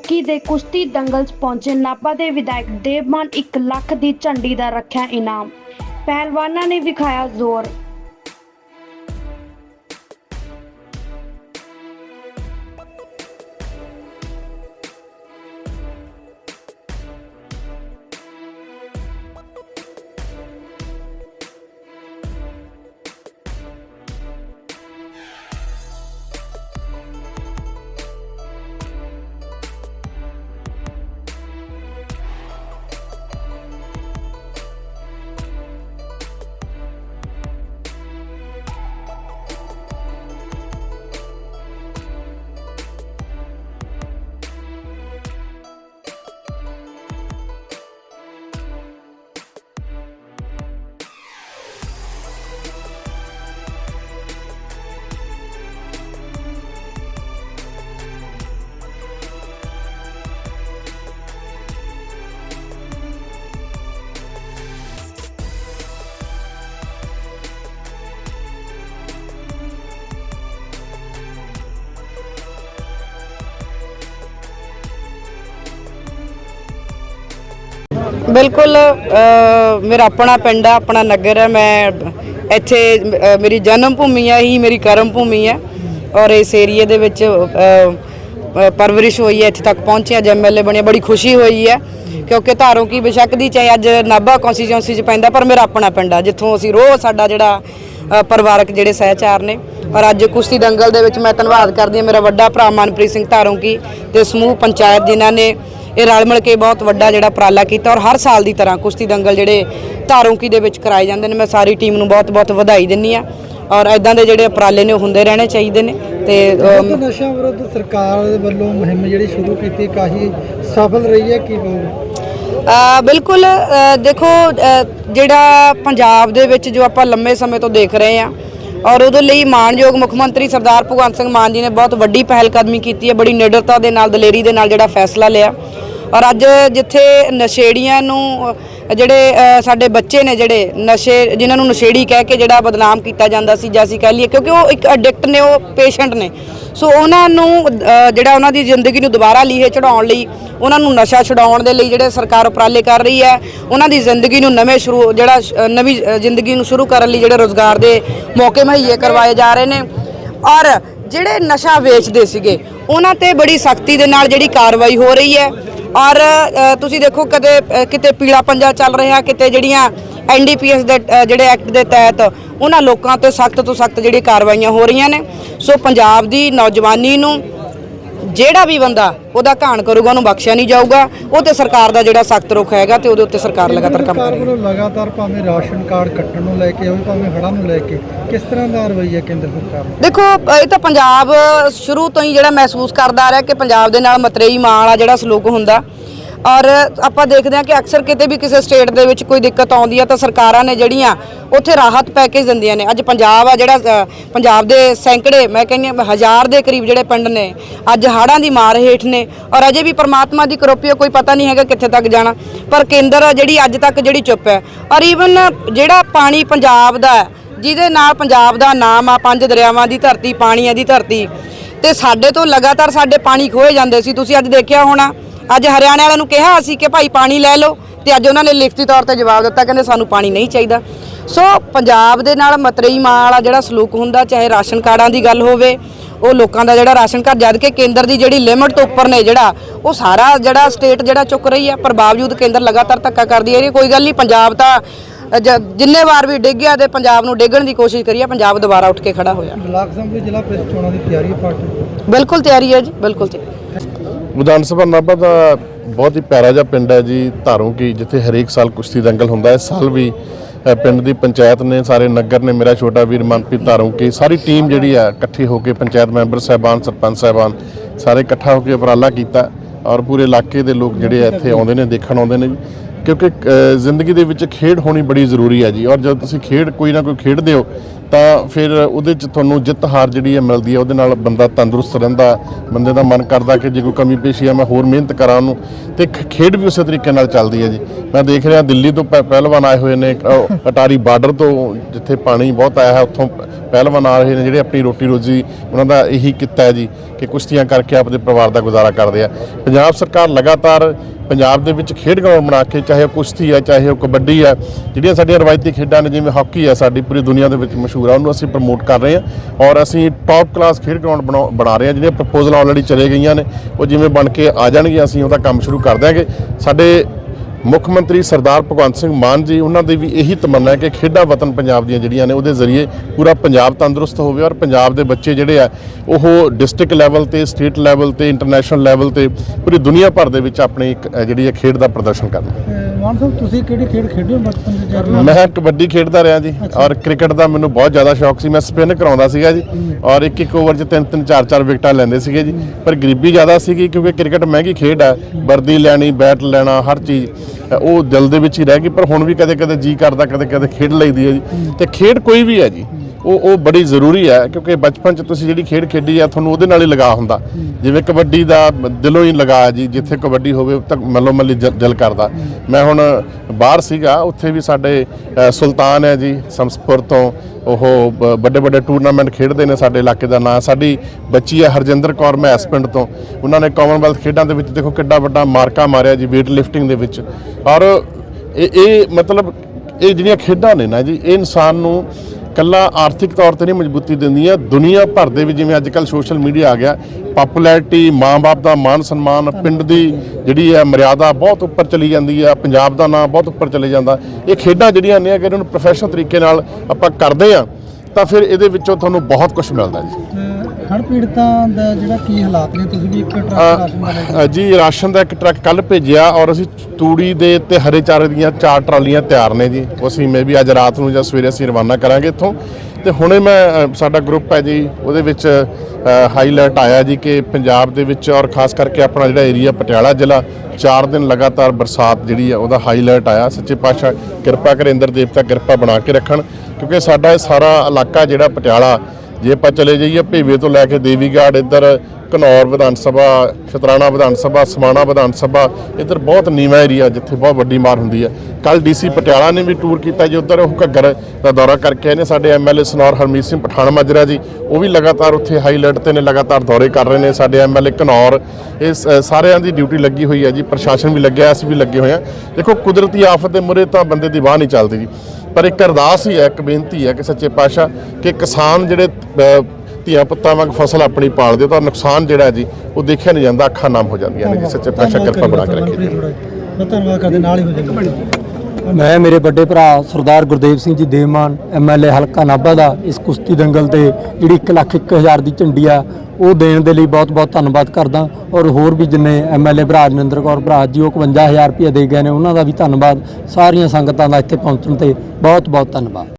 Hockey ਦੇ ਕੁਸ਼ਤੀ ਦੰਗਲ 'ਚ ਪਹੁੰਚੇ ਨਾਭਾ ਦੇ ਵਿਧਾਇਕ ਦੇਵਮਾਨ 1 ਲੱਖ ਦੀ ਝੰਡੀ ਦਾ ਰੱਖਿਆ ਇਨਾਮ। ਪਹਿਲਵਾਨਾਂ ਨੇ ਵਿਖਾਇਆ ਜ਼ੋਰ। ਬਿਲਕੁਲ ਮੇਰਾ ਆਪਣਾ ਪਿੰਡ ਆ, ਆਪਣਾ ਨਗਰ ਹੈ ਮੈਂ ਇੱਥੇ ਮੇਰੀ ਜਨਮ ਭੂਮੀ ਹੈ ਹੀ ਮੇਰੀ ਕਰਮ ਭੂਮੀ ਹੈ ਔਰ ਇਸ ਏਰੀਏ ਦੇ ਵਿੱਚ ਪਰਵਰਿਸ਼ ਹੋਈ ਹੈ, ਇੱਥੇ ਤੱਕ ਪਹੁੰਚੇ ਅੱਜ ਐਮਐਲਏ ਬਣੇ, ਬੜੀ ਖੁਸ਼ੀ ਹੋਈ ਹੈ। ਕਿਉਂਕਿ ਧਾਰੋਂ ਕੀ ਬੇਸ਼ੱਕ ਦੀ ਚਾਹੇ ਅੱਜ ਨਾਭਾ ਕੌਂਸਟੀਚੁਐਂਸੀ 'ਚ ਪੈਂਦਾ, ਪਰ ਮੇਰਾ ਆਪਣਾ ਪਿੰਡ ਆ, ਜਿੱਥੋਂ ਅਸੀਂ ਰੋਜ਼ ਸਾਡਾ ਜਿਹੜਾ ਪਰਿਵਾਰਕ ਜਿਹੜੇ ਸਹਿਚਾਰ ਨੇ। ਔਰ ਅੱਜ ਕੁਸ਼ਤੀ ਦੰਗਲ ਦੇ ਵਿੱਚ ਮੈਂ ਧੰਨਵਾਦ ਕਰਦੀ ਹਾਂ ਮੇਰਾ ਵੱਡਾ ਭਰਾ ਮਨਪ੍ਰੀਤ ਸਿੰਘ ਧਾਰੋਂ ਕੀ ਤੇ ਸਮੂਹ ਪੰਚਾਇਤ ਜਿਨ੍ਹਾਂ ਨੇ ਇਹ ਰਲ ਮਿਲ ਕੇ ਬਹੁਤ ਵੱਡਾ ਜਿਹੜਾ ਉਪਰਾਲਾ ਕੀਤਾ ਔਰ ਹਰ ਸਾਲ ਦੀ ਤਰ੍ਹਾਂ ਕੁਸ਼ਤੀ ਦੰਗਲ ਜਿਹੜੇ ਧਾਰੋਂਕੀ ਦੇ ਵਿੱਚ ਕਰਾਏ ਜਾਂਦੇ ਨੇ। ਮੈਂ ਸਾਰੀ ਟੀਮ ਨੂੰ ਬਹੁਤ-ਬਹੁਤ ਵਧਾਈ ਦਿੰਨੀ ਆ ਔਰ ਐਦਾਂ ਦੇ ਜਿਹੜੇ ਉਪਰਾਲੇ ਨੇ ਉਹ ਹੁੰਦੇ ਰਹਿਣੇ ਚਾਹੀਦੇ ਨੇ ਤੇ ਨਸ਼ਾ ਵਿਰੁੱਧ ਸਰਕਾਰ ਦੇ ਵੱਲੋਂ ਮੁਹਿੰਮ ਜਿਹੜੀ ਸ਼ੁਰੂ ਕੀਤੀ ਕਾਫੀ ਸਫਲ ਰਹੀ ਹੈ ਕੀ ਕਹੋਗੇ? ਬਿਲਕੁਲ ਦੇਖੋ ਜਿਹੜਾ ਪੰਜਾਬ ਦੇ ਵਿੱਚ ਜੋ ਆਪਾਂ ਲੰਮੇ ਸਮੇਂ ਤੋਂ ਦੇਖ ਰਹੇ ਹਾਂ ਔਰ ਉਹਦੇ ਲਈ ਮਾਨਯੋਗ ਮੁੱਖ ਮੰਤਰੀ ਸਰਦਾਰ ਭਗਵੰਤ ਸਿੰਘ ਮਾਨ ਜੀ ਨੇ ਬਹੁਤ ਵੱਡੀ ਪਹਿਲ ਕਦਮੀ ਕੀਤੀ ਹੈ, ਬੜੀ ਨਿਡਰਤਾ ਦੇ ਨਾਲ, ਦਲੇਰੀ ਦੇ ਨਾਲ ਜਿਹੜਾ ਫੈਸਲਾ ਲਿਆ। ਔਰ ਅੱਜ ਜਿੱਥੇ ਨਸ਼ੇੜੀਆਂ ਨੂੰ ਜਿਹੜੇ ਸਾਡੇ ਬੱਚੇ ਨੇ ਜਿਹੜੇ, ਨਸ਼ੇ, ਜਿਨ੍ਹਾਂ ਨੂੰ ਨਸ਼ੇੜੀ ਕਹਿ ਕੇ ਜਿਹੜਾ ਬਦਨਾਮ ਕੀਤਾ ਜਾਂਦਾ ਸੀ ਜਾਂ ਅਸੀਂ ਕਹਿ ਲਈਏ, ਕਿਉਂਕਿ ਉਹ ਇੱਕ ਐਡਿਕਟ ਨੇ, ਉਹ ਪੇਸ਼ੈਂਟ ਨੇ। ਸੋ ਉਹਨਾਂ ਨੂੰ ਜਿਹੜਾ ਉਹਨਾਂ ਦੀ ਜ਼ਿੰਦਗੀ ਨੂੰ ਦੁਬਾਰਾ ਲੀਹੇ ਚੜਾਉਣ ਲਈ, ਉਹਨਾਂ ਨੂੰ ਨਸ਼ਾ ਛੁਡਾਉਣ ਦੇ ਲਈ ਜਿਹੜੇ ਸਰਕਾਰ ਉਪਰਾਲੇ ਕਰ ਰਹੀ ਹੈ, ਉਹਨਾਂ ਦੀ ਜ਼ਿੰਦਗੀ ਨੂੰ ਨਵੇਂ ਸ਼ੁਰੂ, ਜਿਹੜਾ ਨਵੀਂ ਜ਼ਿੰਦਗੀ ਨੂੰ ਸ਼ੁਰੂ ਕਰਨ ਲਈ ਜਿਹੜੇ ਰੋਜ਼ਗਾਰ ਦੇ ਮੌਕੇ ਮੁਹੱਈਏ ਕਰਵਾਏ ਜਾ ਰਹੇ ਨੇ। ਔਰ ਜਿਹੜੇ ਨਸ਼ਾ ਵੇਚਦੇ ਸੀਗੇ, ਉਹਨਾਂ ਤੇ ਬੜੀ ਸਖਤੀ ਦੇ ਨਾਲ ਜਿਹੜੀ ਕਾਰਵਾਈ ਹੋ ਰਹੀ ਹੈ। ਔਰ ਤੁਸੀਂ ਦੇਖੋ ਕਦੇ ਕਿਤੇ ਪੀਲਾ ਪੰਜਾ ਚੱਲ ਰਿਹਾ, ਕਿਤੇ ਜਿਹੜੀਆਂ ਐਨਡੀਪੀਐਸ ਦੇ ਜਿਹੜੇ ਐਕਟ ਦੇ ਤਹਿਤ ਉਹਨਾਂ ਲੋਕਾਂ ਤੇ ਸਖਤ ਤੋਂ ਸਖਤ ਜਿਹੜੀ ਕਾਰਵਾਈਆਂ ਹੋ ਰਹੀਆਂ ਨੇ। ਸੋ ਪੰਜਾਬ ਦੀ ਨੌਜਵਾਨੀ ਨੂੰ ਜਿਹੜਾ ਵੀ ਬੰਦਾ ਉਹਦਾ ਘਾਣ ਕਰੂਗਾ ਉਹਨੂੰ ਬਖਸ਼ਿਆ ਨਹੀਂ ਜਾਊਗਾ। ਉਹ ਤੇ ਸਰਕਾਰ ਦਾ ਜਿਹੜਾ ਸਖਤ ਰੁਖ ਹੈਗਾ ਤੇ ਉਹਦੇ ਉੱਤੇ ਸਰਕਾਰ ਲਗਾਤਾਰ ਕੰਮ ਸਰਕਾਰ ਕਰੇਗੀ। ਵੱਲੋਂ ਲਗਾਤਾਰ ਭਾਵੇਂ ਰਾਸ਼ਨ ਕਾਰਡ ਕੱਟਣ ਨੂੰ ਲੈ ਕੇ ਹੋਵੇ ਭਾਵੇਂ ਹੜ੍ਹਾਂ ਨੂੰ ਲੈ ਕੇ ਕਿਸ ਤਰ੍ਹਾਂ ਦਾ ਰਵੱਈਆ ਕੇਂਦਰ ਸਰਕਾਰ ਦਾ? ਦੇਖੋ ਇਹ ਤਾਂ ਪੰਜਾਬ ਸ਼ੁਰੂ ਤੋਂ ਹੀ ਜਿਹੜਾ ਮਹਿਸੂਸ ਕਰਦਾ ਆ ਰਿਹਾ ਕਿ ਪੰਜਾਬ ਦੇ ਨਾਲ ਮਤਰੇਈ ਮਾਂ ਵਾਲਾ ਜਿਹੜਾ ਸਲੂਕ ਹੁੰਦਾ। ਔਰ ਆਪਾਂ ਦੇਖਦੇ ਹਾਂ ਕਿ ਅਕਸਰ ਕਿਤੇ ਵੀ ਕਿਸੇ ਸਟੇਟ ਦੇ ਵਿੱਚ ਕੋਈ ਦਿੱਕਤ ਆਉਂਦੀ ਆ ਤਾਂ ਸਰਕਾਰਾਂ ਨੇ ਜਿਹੜੀਆਂ ਉੱਥੇ ਰਾਹਤ ਪੈਕੇਜ ਦਿੰਦੀਆਂ ਨੇ। ਅੱਜ ਪੰਜਾਬ ਆ ਜਿਹੜਾ ਪੰਜਾਬ ਦੇ ਸੈਂਕੜੇ, ਮੈਂ ਕਹਿੰਦੀ ਹਾਂ ਹਜ਼ਾਰ ਦੇ ਕਰੀਬ ਜਿਹੜੇ ਪਿੰਡ ਨੇ, ਅੱਜ ਹੜ੍ਹਾਂ ਦੀ ਮਾਰ ਹੇਠ ਨੇ। ਔਰ ਅਜੇ ਵੀ ਪਰਮਾਤਮਾ ਦੀ ਕਰੋਪੀ ਕੋਈ ਪਤਾ ਨਹੀਂ ਹੈਗਾ ਕਿੱਥੇ ਤੱਕ ਜਾਣਾ। ਪਰ ਕੇਂਦਰ ਜਿਹੜੀ ਅੱਜ ਤੱਕ ਜਿਹੜੀ ਚੁੱਪ ਹੈ। ਔਰ ਈਵਨ ਜਿਹੜਾ ਪਾਣੀ ਪੰਜਾਬ ਦਾ ਜਿਹਦੇ ਨਾਲ ਪੰਜਾਬ ਦਾ ਨਾਮ ਆ, ਪੰਜ ਦਰਿਆਵਾਂ ਦੀ ਧਰਤੀ, ਪਾਣੀਆਂ ਦੀ ਧਰਤੀ, ਤੇ ਸਾਡੇ ਤੋਂ ਲਗਾਤਾਰ ਸਾਡੇ ਪਾਣੀ ਖੋਏ ਜਾਂਦੇ ਸੀ। ਤੁਸੀਂ ਅੱਜ ਦੇਖਿਆ ਹੋਣਾ ਅੱਜ ਹਰਿਆਣਾ ਵਾਲਿਆਂ ਨੂੰ ਕਿਹਾ ਅਸੀਂ ਕਿ ਭਾਈ ਪਾਣੀ ਲੈ ਲਓ ਤੇ ਅੱਜ ਉਹਨਾਂ ਨੇ ਲਿਖਤੀ ਤੌਰ ਤੇ ਜਵਾਬ ਦਿੱਤਾ ਕਹਿੰਦੇ ਸਾਨੂੰ ਪਾਣੀ ਨਹੀਂ ਚਾਹੀਦਾ। ਸੋ ਪੰਜਾਬ ਦੇ ਨਾਲ ਮਤਰੇਈ ਮਾਂ ਵਾਲਾ ਜਿਹੜਾ ਸਲੂਕ ਹੁੰਦਾ ਚਾਹੇ ਰਾਸ਼ਨ ਕਾਰਡਾਂ ਦੀ ਗੱਲ ਹੋਵੇ ਉਹ ਲੋਕਾਂ ਦਾ ਜਿਹੜਾ ਰਾਸ਼ਨ ਕਾਰਡ ਜਦ ਕਿ ਕੇਂਦਰ ਦੀ ਜਿਹੜੀ ਲਿਮਟ ਤੋਂ ਉੱਪਰ ਨੇ ਜਿਹੜਾ ਉਹ ਸਾਰਾ ਜਿਹੜਾ ਸਟੇਟ ਜਿਹੜਾ ਚੁੱਕ ਰਹੀ ਹੈ ਪਰ ਬਾਵਜੂਦ ਕੇਂਦਰ ਲਗਾਤਾਰ ਧੱਕਾ ਕਰਦੀ ਹੈ ਇਹ ਕੋਈ ਗੱਲ ਨਹੀਂ ਪੰਜਾਬ ਤਾਂ ਜਿੰਨੇ ਵਾਰ ਵੀ ਡਿੱਗਿਆ ਤੇ ਪੰਜਾਬ ਨੂੰ ਡੇਗਣ ਦੀ ਕੋਸ਼ਿਸ਼ ਕਰੀ ਹੈ ਪੰਜਾਬ ਦੁਬਾਰਾ ਉੱਠ ਕੇ ਖੜਾ ਹੋਇਆ। ਬਲਾਕ ਸੰਮਤੀ ਜ਼ਿਲ੍ਹਾ ਪ੍ਰੀਸ਼ਦ ਚੋਣਾਂ ਦੀ ਤਿਆਰੀ ਹੈ ਪਾਰਟੀ ਬਿਲਕੁਲ ਤਿਆਰੀ ਹੈ ਜੀ ਬਿਲਕੁਲ ਤਿਆਰੀ। ਵਿਧਾਨ ਸਭਾ ਨਾਭਾ ਦਾ ਬਹੁਤ ਹੀ ਪਿਆਰਾ ਜਿਹਾ ਪਿੰਡ ਹੈ ਜੀ, ਧਾਰੋਂ ਕੀ, ਜਿੱਥੇ ਹਰੇਕ ਸਾਲ ਕੁਸ਼ਤੀ ਦੰਗਲ ਹੁੰਦਾ ਹੈ। ਇਸ ਸਾਲ ਵੀ ਪਿੰਡ ਦੀ ਪੰਚਾਇਤ ਨੇ, ਸਾਰੇ ਨਗਰ ਨੇ, ਮੇਰਾ ਛੋਟਾ ਵੀਰ ਮਨਪ੍ਰੀਤ ਧਾਰੋਂ ਕੀ, ਸਾਰੀ ਟੀਮ ਜਿਹੜੀ ਆ ਇਕੱਠੀ ਹੋ ਕੇ ਪੰਚਾਇਤ ਮੈਂਬਰ ਸਾਹਿਬਾਨ, ਸਰਪੰਚ ਸਾਹਿਬਾਨ, ਸਾਰੇ ਇਕੱਠਾ ਹੋ ਕੇ ਉਪਰਾਲਾ ਕੀਤਾ ਔਰ ਪੂਰੇ ਇਲਾਕੇ ਦੇ ਲੋਕ ਜਿਹੜੇ ਆ, ਇੱਥੇ ਆਉਂਦੇ ਨੇ, ਦੇਖਣ ਆਉਂਦੇ ਨੇ ਜੀ। ਕਿਉਂਕਿ ਜ਼ਿੰਦਗੀ ਦੇ ਵਿੱਚ ਖੇਡ ਹੋਣੀ ਬੜੀ ਜ਼ਰੂਰੀ ਹੈ ਜੀ। ਔਰ ਜਦ ਤੁਸੀਂ ਖੇਡ, ਕੋਈ ਨਾ ਕੋਈ ਖੇਡਦੇ ਹੋ ਤਾਂ ਫਿਰ ਉਹਦੇ ਚ ਤੁਹਾਨੂੰ ਜਿੱਤ ਹਾਰ ਜਿਹੜੀ ਹੈ ਮਿਲਦੀ ਹੈ ਉਹਦੇ ਨਾਲ ਬੰਦਾ ਤੰਦਰੁਸਤ ਰਹਿੰਦਾ ਬੰਦੇ ਦਾ ਮਨ ਕਰਦਾ ਕਿ ਜੇ ਕੋਈ ਕਮੀ ਪੇਸ਼ੀ ਆ ਮੈਂ ਹੋਰ ਮਿਹਨਤ ਕਰਾਂ ਉਹਨੂੰ। ਤੇ ਖ- ਖੇਡ ਵੀ ਉਸੇ ਤਰੀਕੇ ਨਾਲ ਚੱਲਦੀ ਹੈ ਜੀ। ਮੈਂ ਦੇਖ ਰਿਹਾ ਦਿੱਲੀ ਤੋਂ ਪ- ਪਹਿਲਵਾਨ ਆਏ ਹੋਏ ਨੇ ਅ, ਅਟਾਰੀ ਬਾਰਡਰ ਤੋਂ ਜਿੱਥੇ ਪਾਣੀ ਬਹੁਤ ਆਇਆ ਹੈ ਉੱਥੋਂ ਪਹਿਲਵਾਨ ਆ ਰਹੇ ਨੇ ਜਿਹੜੇ ਆਪਣੀ ਰੋਟੀ ਰੋਜੀ ਉਹਨਾਂ ਦਾ ਇਹੀ ਕਿੱਤਾ ਹੈ ਜੀ ਕਿ ਕੁਸ਼ਤੀਆਂ ਕਰਕੇ ਆਪਦੇ ਪਰਿਵਾਰ ਦਾ ਗੁਜ਼ਾਰਾ ਕਰਦੇ ਆ। ਪੰਜਾਬ ਸਰਕਾਰ ਲਗਾਤਾਰ ਪੰਜਾਬ ਦੇ ਵਿੱਚ ਖੇਡ ਗਰਾਊਂਡ ਬਣਾ ਕੇ ਚਾਹੇ ਉਹ ਕੁਸ਼ਤੀ ਹੈ ਚਾਹੇ ਉਹ ਕਬੱਡੀ ਹੈ ਜਿਹੜੀਆਂ ਸਾਡੀਆਂ ਰਵਾਇਤੀ ਖੇਡਾਂ ਨੇ ਜਿਵੇਂ ਹਾਕੀ ਹੈ ਸਾਡੀ ਪੂਰੀ ਦੁਨੀਆ ਦੇ ਵਿੱਚ ਮਸ਼ਹੂਰ ਆ, ਉਹਨੂੰ ਅਸੀਂ ਪ੍ਰਮੋਟ ਕਰ ਰਹੇ ਹਾਂ ਔਰ ਅਸੀਂ ਟੌਪ ਕਲਾਸ ਖੇਡ ਗਰਾਊਂਡ ਬਣਾ ਬਣਾ ਰਹੇ ਹਾਂ, ਜਿਹੜੀਆਂ ਪ੍ਰਪੋਜ਼ਲ ਆਲਰੇਡੀ ਚਲੇ ਗਈਆਂ ਨੇ, ਉਹ ਜਿਵੇਂ ਬਣ ਕੇ ਆ ਜਾਣਗੀਆਂ, ਅਸੀਂ ਉਹਦਾ ਕੰਮ ਸ਼ੁਰੂ ਕਰ ਦਿਆਂਗੇ। ਸਾਡੇ ਮੁੱਖ ਮੰਤਰੀ ਸਰਦਾਰ ਭਗਵੰਤ ਸਿੰਘ ਮਾਨ ਜੀ, ਉਹਨਾਂ ਦੀ ਵੀ ਇਹੀ ਤਮੰਨਾ ਹੈ ਕਿ ਖੇਡਾਂ ਵਤਨ ਪੰਜਾਬ ਦੀਆਂ ਜਿਹੜੀਆਂ ਨੇ, ਉਹਦੇ ਜ਼ਰੀਏ ਪੂਰਾ ਪੰਜਾਬ ਤੰਦਰੁਸਤ ਹੋਵੇ ਔਰ ਪੰਜਾਬ ਦੇ ਬੱਚੇ ਜਿਹੜੇ ਆ, ਉਹ ਡਿਸਟ੍ਰਿਕਟ ਲੈਵਲ ਤੇ ਸਟੇਟ ਲੈਵਲ ਤੇ ਇੰਟਰਨੈਸ਼ਨਲ ਲੈਵਲ ਤੇ, ਪੂਰੀ ਦੁਨੀਆ ਭਰ ਦੇ ਵਿੱਚ ਆਪਣੀ ਇੱਕ ਜਿਹੜੀ ਹੈ ਖੇਡ ਦਾ ਪ੍ਰਦਰਸ਼ਨ ਕਰਨ। ਮਾਨ ਸਾਹਿਬ ਤੁਸੀਂ ਕਿਹੜੀ ਖੇਡ ਖੇਡੇ ਹੋ ਬਚਪਨ ਦੇ ਜਦ ਮੈਂ ਕਬੱਡੀ ਖੇਡਦਾ ਰਿਹਾ ਜੀ ਔਰ ਕ੍ਰਿਕਟ ਦਾ ਮੈਨੂੰ ਬਹੁਤ ਜ਼ਿਆਦਾ ਸ਼ੌਕ ਸੀ ਮੈਂ ਸਪਿਨ ਕਰਾਉਂਦਾ ਸੀਗਾ ਜੀ ਔਰ ਇੱਕ ਇੱਕ ਓਵਰ 'ਚ ਤਿੰਨ ਤਿੰਨ ਚਾਰ ਚਾਰ ਵਿਕਟਾਂ ਲੈਂਦੇ ਸੀਗੇ ਜੀ ਪਰ ਗਰੀਬੀ ਜ਼ਿਆਦਾ ਸੀਗੀ ਕਿਉਂਕਿ ਕ੍ਰਿਕਟ ਮਹਿੰਗੀ ਖੇਡ ਹੈ ਵਰਦੀ ਲੈਣੀ ਬੈਟ ਲੈਣਾ ਹਰ ਚੀਜ਼ ਉਹ ਦਿਲ ਦੇ ਵਿੱਚ ਹੀ ਰਹਿ ਗਈ ਪਰ ਹੁਣ ਵੀ ਕਦੇ ਕਦੇ ਜੀ ਕਰਦਾ ਕਦੇ ਕਦੇ ਖੇਡ ਲਈਦੀ ਹੈ ਜੀ। ਤੇ ਖੇਡ ਕੋਈ ਵੀ ਹੈ ਜੀ ਉਹ ਉਹ ਬੜੀ ਜ਼ਰੂਰੀ ਹੈ, ਕਿਉਂਕਿ ਬਚਪਨ 'ਚ ਤੁਸੀਂ ਜਿਹੜੀ ਖੇਡ ਖੇਡੀ ਆ, ਤੁਹਾਨੂੰ ਉਹਦੇ ਨਾਲ ਹੀ ਲਗਾ ਹੁੰਦਾ। ਜਿਵੇਂ ਕਬੱਡੀ ਦਾ ਦਿਲੋਂ ਹੀ ਲਗਾ ਜੀ, ਜਿੱਥੇ ਕਬੱਡੀ ਹੋਵੇ ਤੱਕ ਮੱਲੋ ਮੱਲੀ ਜ- ਦਿਲ ਕਰਦਾ। ਮੈਂ ਹੁਣ ਬਾਹਰ ਸੀਗਾ, ਉੱਥੇ ਵੀ ਸਾਡੇ ਸੁਲਤਾਨ ਹੈ ਜੀ, ਸੰਸਪੁਰ ਤੋਂ, ਉਹ ਵੱਡੇ ਵੱਡੇ ਟੂਰਨਾਮੈਂਟ ਖੇਡਦੇ ਨੇ ਸਾਡੇ ਇਲਾਕੇ ਦਾ ਨਾਂ। ਸਾਡੀ ਬੱਚੀ ਹੈ ਹਰਜਿੰਦਰ ਕੌਰ ਮੈਸ ਪਿੰਡ ਤੋਂ। ਉਹਨਾਂ ਨੇ ਕਾਮਨਵੈਲਥ ਖੇਡਾਂ ਦੇ ਵਿੱਚ ਦੇਖੋ ਕਿੱਡਾ ਵੱਡਾ ਮਾਰਕਾ ਮਾਰਿਆ ਜੀ, weight lifting ਦੇ ਵਿੱਚ। ਔਰ ਇਹ ਇਹ ਮਤਲਬ ਇਹ ਜਿਹੜੀਆਂ ਖੇਡਾਂ ਨੇ ਨਾ ਜੀ, ਇਹ ਇਨਸਾਨ ਨੂੰ ਕੱਲਾ ਆਰਥਿਕ ਤੌਰ ਤੇ ਨਹੀਂ, ਮਜ਼ਬੂਤੀ ਦਿੰਦੀਆਂ ਦੁਨੀਆ ਭਰ ਦੇ ਵਿੱਚ ਜਿਵੇਂ ਅੱਜ ਕੱਲ ਸੋਸ਼ਲ ਮੀਡੀਆ ਆ ਗਿਆ ਪਪੂਲੈਰਿਟੀ ਮਾਂ-ਬਾਪ ਦਾ ਮਾਨ ਸਨਮਾਨ, ਪਿੰਡ ਦੀ ਜਿਹੜੀ ਹੈ ਮਰਿਆਦਾ ਬਹੁਤ ਉੱਪਰ ਚਲੀ ਜਾਂਦੀ ਹੈ ਪੰਜਾਬ ਦਾ ਨਾਮ ਬਹੁਤ ਉੱਪਰ ਚਲੇ ਜਾਂਦਾ। ਇਹ ਖੇਡਾਂ ਜਿਹੜੀਆਂ ਨੇ, ਅਗਰ ਇਹਨੂੰ ਪ੍ਰੋਫੈਸ਼ਨਲ ਤਰੀਕੇ ਨਾਲ ਆਪਾਂ ਕਰਦੇ ਆ, ਤਾਂ ਫਿਰ ਇਹਦੇ ਵਿੱਚੋਂ ਤੁਹਾਨੂੰ ਬਹੁਤ ਕੁਝ ਮਿਲਦਾ ਜੀ। ਹੜ ਪੀੜਤਾਂ ਦਾ ਜਿਹੜਾ ਕੀ ਹਾਲਾਤ ਨੇ? ਤੁਸੀਂ ਵੀ ਇੱਕ ਟਰੱਕ ਰਾਸ਼ਨ ਦਾ ਲੈ ਕੇ ਅ, ਜੀ ਰਾਸ਼ਨ ਦਾ ਇੱਕ ਟਰੱਕ ਕੱਲ ਭੇਜਿਆ ਔਰ ਅਸੀਂ ਤੂੜੀ ਦੇ ਤੇ ਹਰੇ ਚਾਰੇ ਦੀਆਂ ਚਾਰ ਟਰਾਲੀਆਂ ਤਿਆਰ ਨੇ ਜੀ। ਉਹ ਅਸੀਂ ਮੇ ਵੀ ਅੱਜ ਰਾਤ ਨੂੰ ਜਾਂ ਸਵੇਰੇ ਅਸੀਂ ਰਵਾਨਾ ਕਰਾਂਗੇ ਇੱਥੋਂ। ਤੇ ਹੁਣੇ ਮੈਂ ਅ, ਸਾਡਾ ਗਰੁੱਪ ਹੈ ਜੀ ਉਹਦੇ ਵਿੱਚ ਹਾਈਲਾਈਟ ਆਇਆ ਜੀ ਕਿ ਪੰਜਾਬ ਦੇ ਵਿੱਚ ਔਰ ਖਾਸ ਕਰਕੇ ਆਪਣਾ ਜਿਹੜਾ ਏਰੀਆ ਪਟਿਆਲਾ ਜ਼ਿਲ੍ਹਾ 4 ਦਿਨ ਲਗਾਤਾਰ ਬਰਸਾਤ ਜਿਹੜੀ ਹੈ ਉਹਦਾ ਹਾਈਲਾਈਟ ਆਇਆ। ਸੱਚੇ ਪਾਤਸ਼ਾਹ ਕਿਰਪਾ ਕਰੇ ਇੰਦਰ ਦੇਵਤਾ ਕਿਰਪਾ ਬਣਾ ਕੇ ਰੱਖਣ ਕਿਉਂਕਿ ਸਾਡਾ ਇਹ ਸਾਰਾ ਇਲਾਕਾ ਜਿਹੜਾ ਪਟਿਆਲਾ ਜੇ ਆਪਾਂ ਚਲੇ ਜਾਈਏ ਭੇਵੇ ਤੋਂ ਲੈ ਕੇ ਦੇਵੀਗੜ੍ਹ ਇੱਧਰ ਘਨੌਰ ਵਿਧਾਨ ਸਭਾ ਸ਼ਤਰਾਣਾ ਵਿਧਾਨ ਸਭਾ, ਸਮਾਣਾ ਵਿਧਾਨ ਸਭਾ, ਇੱਧਰ ਬਹੁਤ ਨੀਵਾਂ ਏਰੀਆ ਜਿੱਥੇ ਬਹੁਤ ਵੱਡੀ ਮਾਰ ਹੁੰਦੀ ਹੈ। ਕੱਲ ਡੀਸੀ ਪਟਿਆਲਾ ਨੇ ਵੀ ਟੂਰ ਕੀਤਾ ਜੀ, ਉੱਧਰ ਉਹ ਘੱਗਰ ਦਾ ਦੌਰਾ ਕਰਕੇ ਆਏ ਨੇ, ਸਾਡੇ ਐਮਐਲਏ ਸਨੌਰ ਹਰਮੀਤ ਸਿੰਘ ਪਠਾਨ ਮਾਜਰਾ ਜੀ, ਉਹ ਵੀ ਲਗਾਤਾਰ ਉੱਥੇ ਹਾਈ ਅਲਰਟ ਤੇ ਨੇ, ਲਗਾਤਾਰ ਦੌਰੇ ਕਰ ਰਹੇ ਨੇ, ਸਾਡੇ ਐਮਐਲਏ ਘਨੌਰ ਇਹ ਸਾਰਿਆਂ ਦੀ ਡਿਊਟੀ ਲੱਗੀ ਹੋਈ ਹੈ ਜੀ, ਪ੍ਰਸ਼ਾਸਨ ਵੀ ਲੱਗਿਆ, ਅਸੀਂ ਵੀ ਲੱਗੇ ਹੋਏ ਆ ਦੇਖੋ, ਕੁਦਰਤੀ ਆਫਤ ਦੇ ਮੁਰੇ ਤਾਂ ਬੰਦੇ ਦੀ ਬਾਹ ਨਹੀਂ ਚੱਲਦੀ ਜੀ। ਪਰ ਇੱਕ ਅਰਦਾਸ ਹੀ ਹੈ ਇੱਕ ਬੇਨਤੀ ਹੈ ਕਿ ਸੱਚੇ ਪਾਤਸ਼ਾਹ ਕਿ ਕਿਸਾਨ ਜਿਹੜੇ ਧੀਆਂ ਪੁੱਤਾਂ ਵਾਂਗ ਫਸਲ ਆਪਣੀ ਪਾਲਦੇ ਤਾਂ ਨੁਕਸਾਨ ਜਿਹੜਾ ਹੈ ਜੀ ਉਹ ਦੇਖਿਆ ਨਹੀਂ ਜਾਂਦਾ ਅੱਖਾਂ ਨਾਮ ਹੋ ਜਾਂਦੀਆਂ ਨੇ ਜੀ। ਸੱਚੇ ਪਾਤਸ਼ਾਹ ਕਿਰਪਾ ਬਣਾ ਕੇ ਰੱਖੇ ਜੀ ਮੈਂ ਧੰਨਵਾਦ ਕਰਦੇ ਨਾਲ ਹੀ ਹੋ ਜਾਏਗਾ ਮੈਂ, ਮੇਰੇ ਵੱਡੇ ਭਰਾ ਸਰਦਾਰ ਗੁਰਦੇਵ ਸਿੰਘ ਜੀ ਦੇਵਮਾਨ ਐਮਐਲਏ ਹਲਕਾ ਨਾਭਾ ਦਾ, ਇਸ ਕੁਸ਼ਤੀ ਦੰਗਲ ਤੇ ਜਿਹੜੀ 1 ਲੱਖ 1000 ਦੀ ਝੰਡੀ ਆ, ਉਹ ਦੇਣ ਦੇ ਲਈ ਬਹੁਤ-ਬਹੁਤ ਧੰਨਵਾਦ ਕਰਦਾ। ਔਰ ਹੋਰ ਵੀ ਜਿੰਨੇ ਐਮਐਲਏ ਭਰਾ, ਜਨਿੰਦਰ ਕੌਰ ਭਰਾ, ਜੀ, ਉਹ 51000 ਰੁਪਏ ਦੇ ਗਏ ਨੇ, ਉਹਨਾਂ ਦਾ ਵੀ ਧੰਨਵਾਦ। ਸਾਰੀਆਂ ਸੰਗਤਾਂ ਦਾ ਇੱਥੇ ਪਹੁੰਚਣ ਤੇ ਬਹੁਤ-ਬਹੁਤ ਧੰਨਵਾਦ।